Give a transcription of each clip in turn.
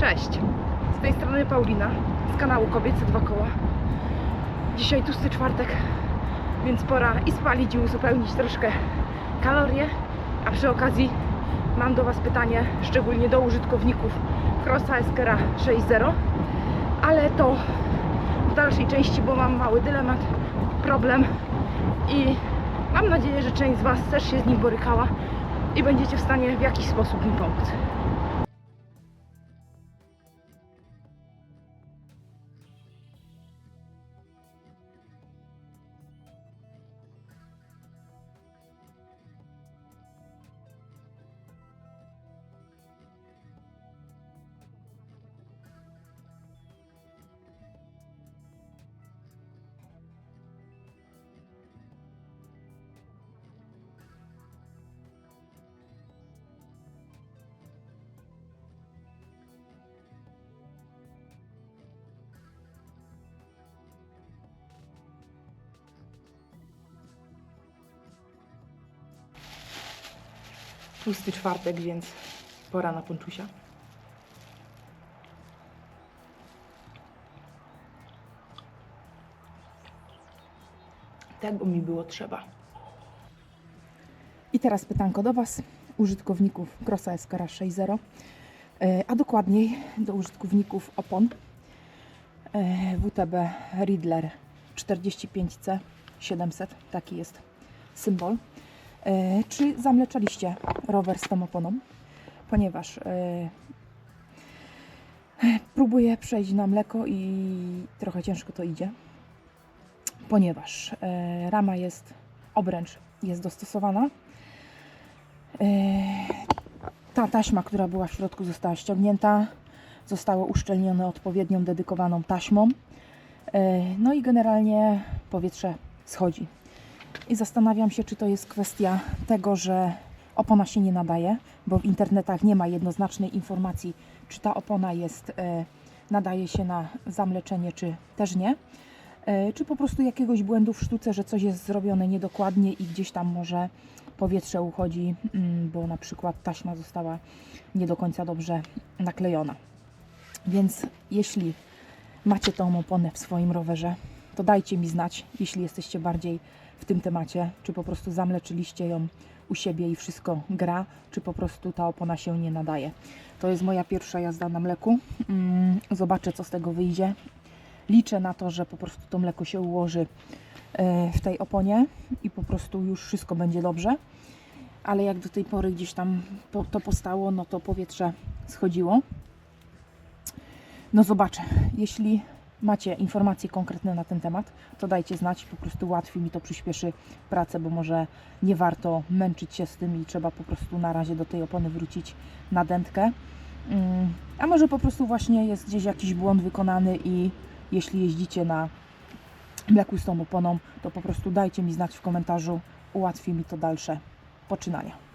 Cześć, z tej strony Paulina z kanału Kobiece Dwa Koła. Dzisiaj tłusty czwartek, więc pora i spalić i uzupełnić troszkę kalorie, a przy okazji mam do Was pytanie, szczególnie do użytkowników Crossa Eskera 6.0, ale to w dalszej części, bo mam mały dylemat, problem i mam nadzieję, że część z Was też się z nim borykała i będziecie w stanie w jakiś sposób mi pomóc. Tłusty czwartek, więc pora na ponczusia. Tego mi było trzeba. I teraz pytanko do Was, użytkowników Crossa Escara 6.0, e, a dokładniej do użytkowników opon e, WTB Riddler 45C 700, taki jest symbol. E, Czy zamleczaliście rower z tą oponą? Ponieważ e, próbuję przejść na mleko i trochę ciężko to idzie. Ponieważ e, rama jest, obręcz jest dostosowana. Ta taśma, która była w środku, została ściągnięta. Zostało uszczelnione odpowiednią dedykowaną taśmą. No i generalnie powietrze schodzi. I zastanawiam się, czy to jest kwestia tego, że opona się nie nadaje, bo w internetach nie ma jednoznacznej informacji, czy ta opona jest, e, nadaje się na zamleczenie, czy też nie. E, czy po prostu jakiegoś błędu w sztuce, że coś jest zrobione niedokładnie i gdzieś tam może powietrze uchodzi, mm, bo na przykład taśma została nie do końca dobrze naklejona. Więc jeśli macie tą oponę w swoim rowerze, to dajcie mi znać, jeśli jesteście bardziej w tym temacie, czy po prostu zamleczyliście ją u siebie i wszystko gra, czy po prostu ta opona się nie nadaje. To jest moja pierwsza jazda na mleku. Mm, Zobaczę, co z tego wyjdzie. Liczę na to, że po prostu to mleko się ułoży e, w tej oponie i po prostu już wszystko będzie dobrze. Ale jak do tej pory gdzieś tam to postało, no to powietrze schodziło. No zobaczę. Jeśli macie informacje konkretne na ten temat, to dajcie znać, po prostu łatwiej mi to przyspieszy pracę, bo może nie warto męczyć się z tym i trzeba po prostu na razie do tej opony wrócić na dętkę. Mm, A może po prostu właśnie jest gdzieś jakiś błąd wykonany i jeśli jeździcie na mleku z tą oponą, to po prostu dajcie mi znać w komentarzu, ułatwi mi to dalsze poczynania.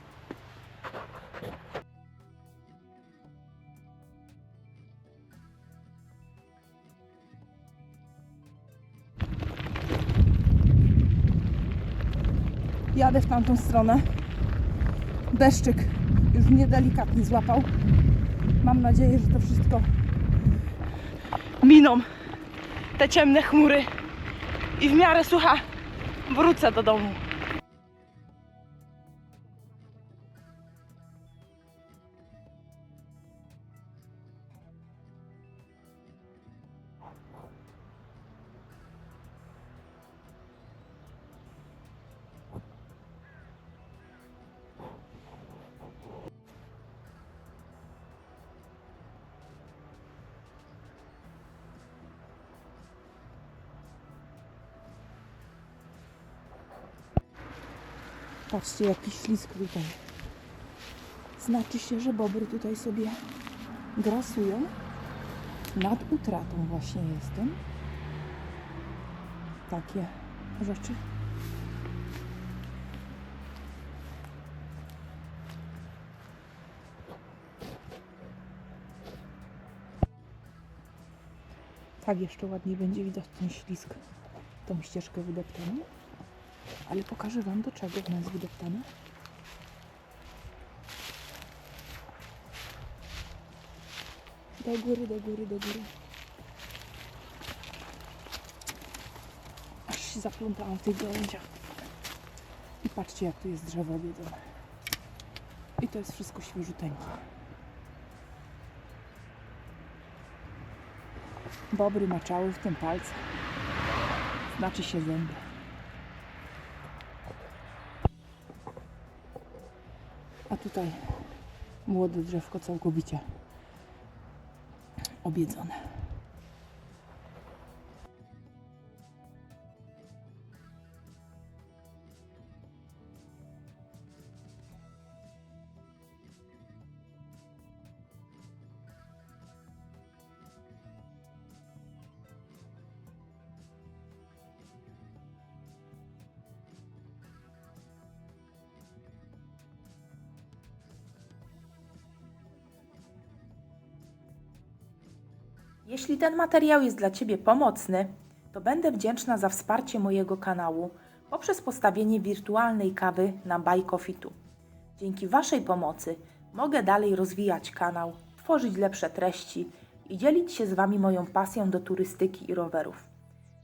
Jadę w tamtą stronę. Deszczyk już mnie delikatnie złapał. Mam nadzieję, że to wszystko miną te ciemne chmury i w miarę sucha wrócę do domu. Patrzcie, jaki ślisk tutaj. Znaczy się, że bobry tutaj sobie grasują. Nad utratą właśnie jestem. Takie rzeczy. Tak jeszcze ładniej będzie widać ten ślisk, tą ścieżkę wydeptaną. Ale pokażę Wam do czego ona jest wydeptana. Do góry, do góry, do góry. Aż się zaplątałam w tych gałęziach. I patrzcie, jak tu jest drzewo obiedzone. I to jest wszystko świeżuteńkie. Bobry maczały w tym palce. Znaczy się zęby. A tutaj młode drzewko całkowicie obiedzone. Jeśli ten materiał jest dla Ciebie pomocny, to będę wdzięczna za wsparcie mojego kanału poprzez postawienie wirtualnej kawy na Buy Coffee Tu. Dzięki Waszej pomocy mogę dalej rozwijać kanał, tworzyć lepsze treści i dzielić się z Wami moją pasją do turystyki i rowerów.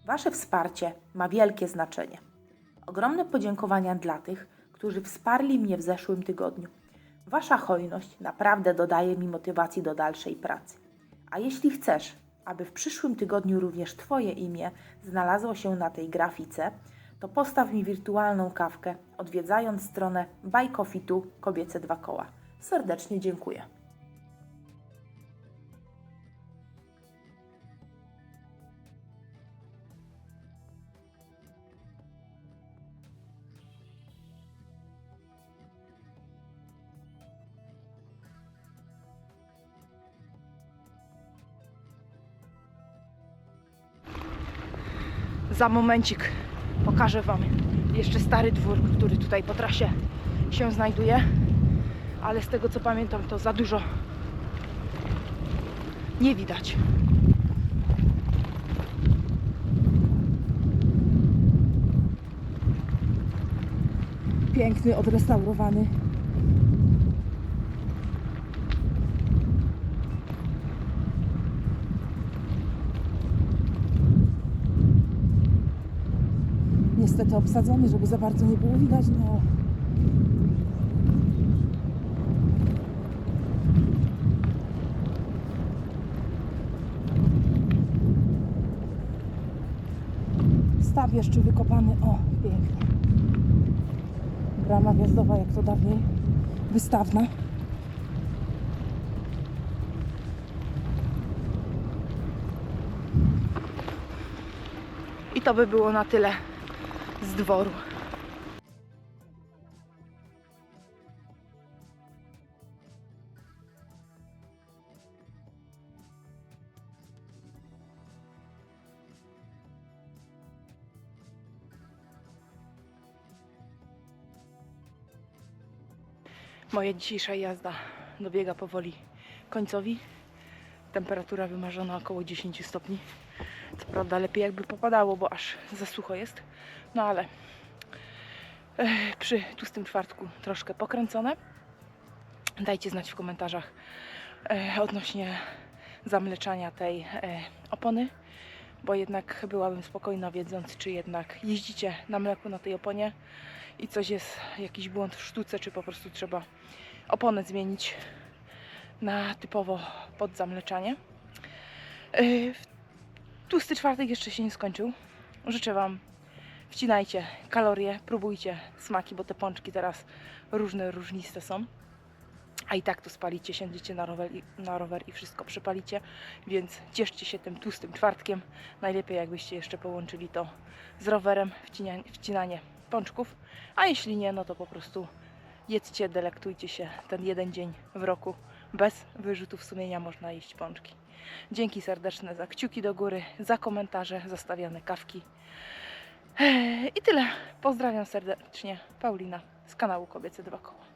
Wasze wsparcie ma wielkie znaczenie. Ogromne podziękowania dla tych, którzy wsparli mnie w zeszłym tygodniu. Wasza hojność naprawdę dodaje mi motywacji do dalszej pracy. A jeśli chcesz, aby w przyszłym tygodniu również Twoje imię znalazło się na tej grafice, to postaw mi wirtualną kawkę, odwiedzając stronę Buy Coffee Tu Kobiece Dwa Koła. Serdecznie dziękuję. Za momencik pokażę Wam jeszcze stary dwór, który tutaj po trasie się znajduje. Ale z tego co pamiętam, to za dużo nie widać. Piękny, odrestaurowany. Niestety obsadzony, żeby za bardzo nie było widać, no. Staw jeszcze wykopany. O, pięknie. Brama wjazdowa, jak to dawniej. Wystawna. I to by było na tyle z dworu. Moja dzisiejsza jazda dobiega powoli końcowi. Temperatura wymarzona około 10 stopni. Co prawda lepiej jakby popadało, bo aż za sucho jest. No ale e, przy tłustym czwartku troszkę pokręcone. Dajcie znać w komentarzach e, odnośnie zamleczania tej e, opony, bo jednak byłabym spokojna wiedząc, czy jednak jeździcie na mleku na tej oponie i coś jest, jakiś błąd w sztuce, czy po prostu trzeba oponę zmienić na typowo pod zamleczanie. E, Tłusty czwartek jeszcze się nie skończył. Życzę Wam, wcinajcie kalorie, próbujcie smaki, bo te pączki teraz różne, różniste są. A i tak to spalicie, siądziecie na rower, i, na rower i wszystko przepalicie, więc cieszcie się tym tłustym czwartkiem. Najlepiej jakbyście jeszcze połączyli to z rowerem, wcinanie, wcinanie pączków. A jeśli nie, no to po prostu jedzcie, delektujcie się ten jeden dzień w roku. Bez wyrzutów sumienia można jeść pączki. Dzięki serdeczne za kciuki do góry, za komentarze, zostawiane kawki. I tyle. Pozdrawiam serdecznie. Paulina z kanału Kobiece Dwa Koła.